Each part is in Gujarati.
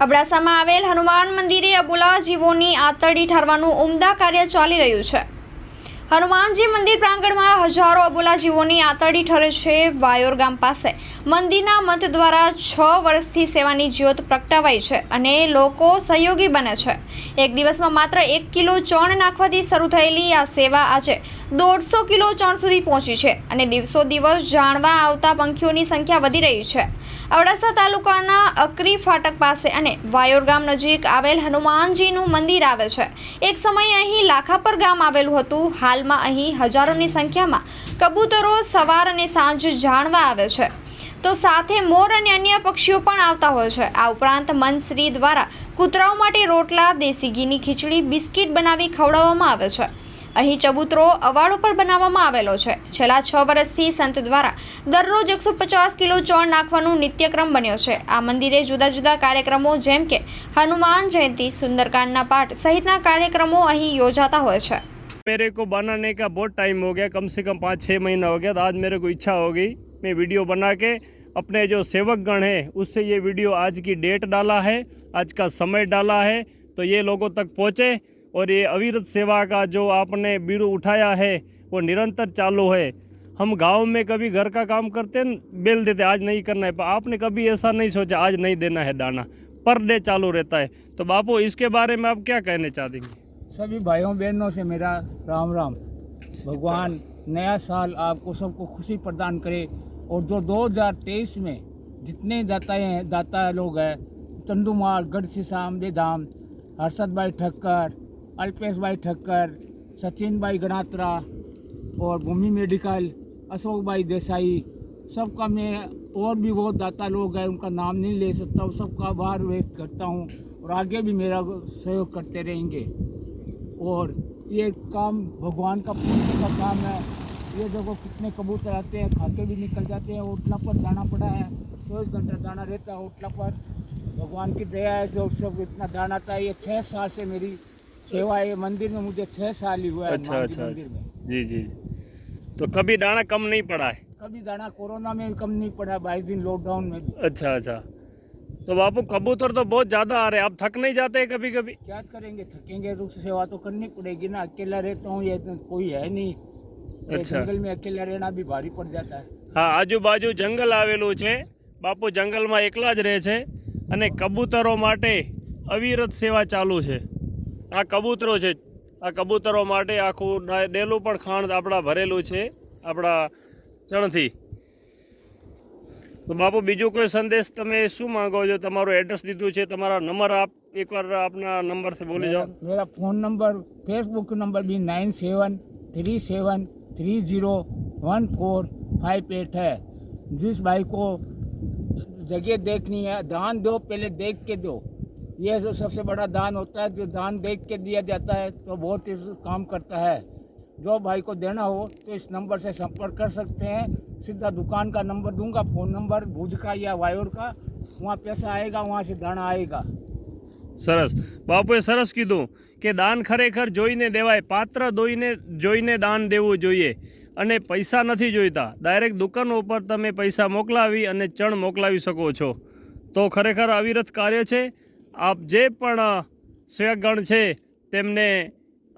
અબડાસામાં આવેલ હનુમાન મંદિરે અબોલા જીવોની આતરડી ઠારવાનું ઉમદા કાર્ય ચાલી રહ્યું છે. હનુમાનજી મંદિર પ્રાંગણમાં હજારો અબોલા જીવોની આતરડી ઠરે છે વાયોર ગામ પાસે. મંદિરના મત દ્વારા છ વર્ષથી સેવાની જ્યોત પ્રગટાવાઈ છે અને લોકો સહયોગી બને છે. એક દિવસમાં માત્ર એક કિલો ચણ નાખવાથી શરૂ થયેલી આ સેવા આજે દોઢસો કિલો ચણ સુધી પહોંચી છે અને દિવસો દિવસ જાણવા આવતા પંખીઓની સંખ્યા વધી રહી છે. અબડાસા તાલુકાના અકરી ફાટક પાસે અને વાયોર ગામ નજીક આવેલ હનુમાનજીનું મંદિર આવે છે. એક સમયે અહીં લાખાપર ગામ આવેલું હતું. હાલમાં અહીં હજારોની સંખ્યામાં કબૂતરો સવાર અને સાંજ જાણવા આવે છે. તો સાથે મોર અને અન્ય પક્ષીઓ પણ આવતા હોય છે. આ ઉપરાંત મનશ્રી દ્વારા કૂતરાઓ માટે રોટલા, દેશી ઘીની ખીચડી, બિસ્કિટ બનાવી ખવડાવવામાં આવે છે. અહીં ચબૂતરો અવાડો પર બનાવવામાં આવેલો છે છેલ્લા છ વર્ષથી સંત દ્વારા દરરોજ એકસો પચાસ કિલો ચણ નાખવાનું નિત્યક્રમ બન્યો છે આ મંદિરે જુદા જુદા કાર્યક્રમો જેમ કે હનુમાન જયંતી સુંદરકાંડના પાઠ સહિતના કાર્યક્રમો અહીં યોજાતા હોય છે मेरे को बनाने का बहुत टाइम हो गया कम से कम पाँच छः महीना हो गया तो आज मेरे को इच्छा हो गई मैं वीडियो बना के अपने जो सेवक गण हैं उससे ये वीडियो आज की डेट डाला है आज का समय डाला है तो ये लोगों तक पहुँचे और ये अविरत सेवा का जो आपने बीड़ू उठाया है, वो निरंतर चालू है। हम गाँव में कभी घर का काम करते बेल देते आज नहीं करना है। पर आपने कभी ऐसा नहीं सोचा, आज नहीं देना है दाना। पर डे चालू रहता है। तो बापू, इसके बारे में आप क्या कहना चाहेंगे? सभी भाइयों, बहनों से मेरा राम राम। भगवान नया साल आपको सबको खुशी प्रदान करे। और जो 2023 में जितने दाता हैं, दाता लोग हैं, चंदूमार, गढ़ अम्बे धाम, हर्षद भाई ठक्कर अल्पेश भाई ठक्कर, सचिन भाई गणात्रा और भूमि मेडिकल, अशोक भाई देसाई, सबका मैं और भी बहुत दाता लोग हैं, उनका नाम नहीं ले सकता हूँ, सबका आभार व्यक्त करता हूँ और आगे भी मेरा सहयोग करते रहेंगे। और ये काम भगवान का पुण्य का काम है। ये देखो कितने कबूतर आते हैं, खाके भी निकल जाते हैं ओटला पर दाना पड़ा है। चौबीस घंटा दाना रहता है ओटला पर। भगवान की दया है जो सब इतना दाना आता है। ये छः साल से मेरी सेवा है ये मंदिर में मुझे छः साल ही हुआ है अच्छा हनुमान जी अच्छा मंदिर अच्छा में जी जी तो कभी दाना कम नहीं पड़ा है कभी दाना कोरोना में भी कम नहीं पड़ा बाईस दिन लॉकडाउन में भी अच्छा अच्छा तो बापू कबूतर तो बहुत ज़्यादा आ रहे हैं आप थक नहीं जाते हैं कभी कभी क्या करेंगे थकेंगे तो सेवा तो करनी पड़ेगी ना अकेला रहता हूँ ये तो कोई है नहीं ये अच्छा। जंगल में अकेला रहना भी भारी पड़ जाता है હા આજુબાજુ જંગલ આવેલું છે બાપુ જંગલમાં એકલા જ રહે છે અને કબૂતરો માટે અવિરત સેવા ચાલુ છે આ કબૂતરો છે આ કબૂતરો માટે આખું ડા- ડેલું પણ ખાણ આપણા ભરેલું છે આપણા ચણથી તો બાપુ બીજું કોઈ સંદેશ તમે શું માંગો છો તમારું એડ્રેસ દીધું છે તમારા નંબર આપ એકવાર આપના નંબરથી બોલી જાઓ मेरा मेरा फ़ोन नंबर फेसबुक नंबर भी nine seven three seven three zero one four five eight है जिस भाई को जगह देखनी है दान दो पहले देख के दो ये जो सबसे बड़ा दान होता है जो दान देख के दिया जाता है तो बहुत इस काम करता है जो भाई को देना हो तो इस नंबर से संपर्क कर सकते हैं सीधा दुकान का नंबर दूंगा फ़ोन नंबर भुज का या वायोर का वहाँ पैसा आएगा वहाँ से दाना आएगा સરસ બાપુએ સરસ કીધું કે દાન ખરેખર જોઈને દેવાય પાત્ર દોઈને જોઈને દાન દેવું જોઈએ અને પૈસા નથી જોઈતા ડાયરેક્ટ દુકાન ઉપર તમે પૈસા મોકલાવી અને ચણ મોકલાવી શકો છો તો ખરેખર અવિરત કાર્ય છે આપ જે પણ સ્વયગણ છે તેમને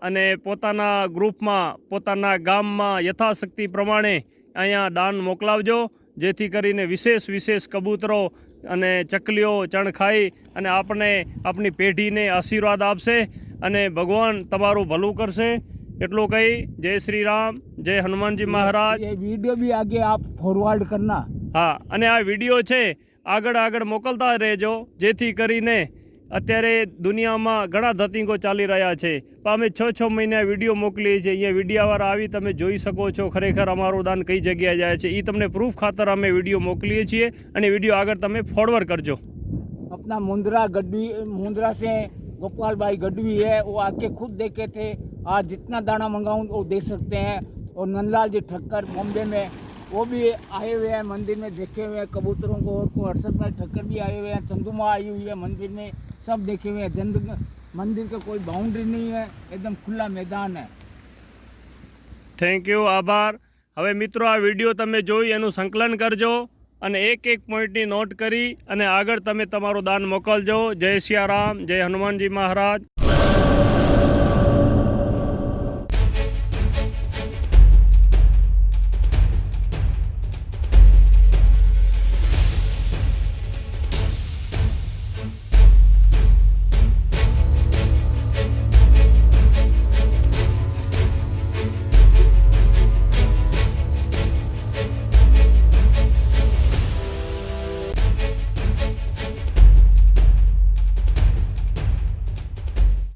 અને પોતાના ગ્રુપમાં પોતાના ગામમાં યથાશક્તિ પ્રમાણે અહીંયા દાન મોકલાવજો. જેથી કરીને વિશેષ વિશેષ કબૂતરો અને ચકલીઓ ચણખાઈ અને આપણે આપની પેઢીને આશીર્વાદ આપશે અને ભગવાન તમારું ભલું કરશે. એટલું કહી જય શ્રી રામ જય હનુમાનજી મહારાજ. વીડિયો બી આગે આપ ફોરવર્ડ કરના. હા અને આ વીડિયો છે આગળ આગળ મોકલતા રહેજો. જેથી કરીને અત્યારે દુનિયામાં ઘણા ધતિંગો ચાલી રહ્યા છે પણ અમે છ છ મહિના વિડીયો મોકલીએ છીએ અહીંયા વિડીયાવાળા આવી તમે જોઈ શકો છો ખરેખર અમારું દાન કઈ જગ્યાએ જાય છે એ તમને પ્રૂફ ખાતર અમે વિડીયો મોકલીએ છીએ અને વિડીયો આગળ તમે ફોરવર્ડ કરજો अपना मुंद्रा गढ़वी मुंद्रा से गोपाल भाई गढ़वी है वो आके खुद देखे थे आज जितना दाना मंगाऊं वो दे सकते हैं और नंदलाल जी ठक्कर बॉम्बे में वो भी आए हुए हैं मंदिर में देखे हुए हैं कबूतरों को और को हर्षद भाई ठक्कर भी आए हुए हैं चंदुमा आई हुई है मंदिर में सब देखे हुए हैं जंद मंदिर का कोई बाउंड्री नहीं है एकदम खुला मैदान है થેન્ક યુ આભાર હવે મિત્રો આ વિડીયો તમે જોઈ એનું સંકલન કરજો અને એક એક પોઈન્ટની નોટ કરી અને આગળ તમે તમારું દાન મોકલજો જય સિયારામ જય હનુમાનજી મહારાજ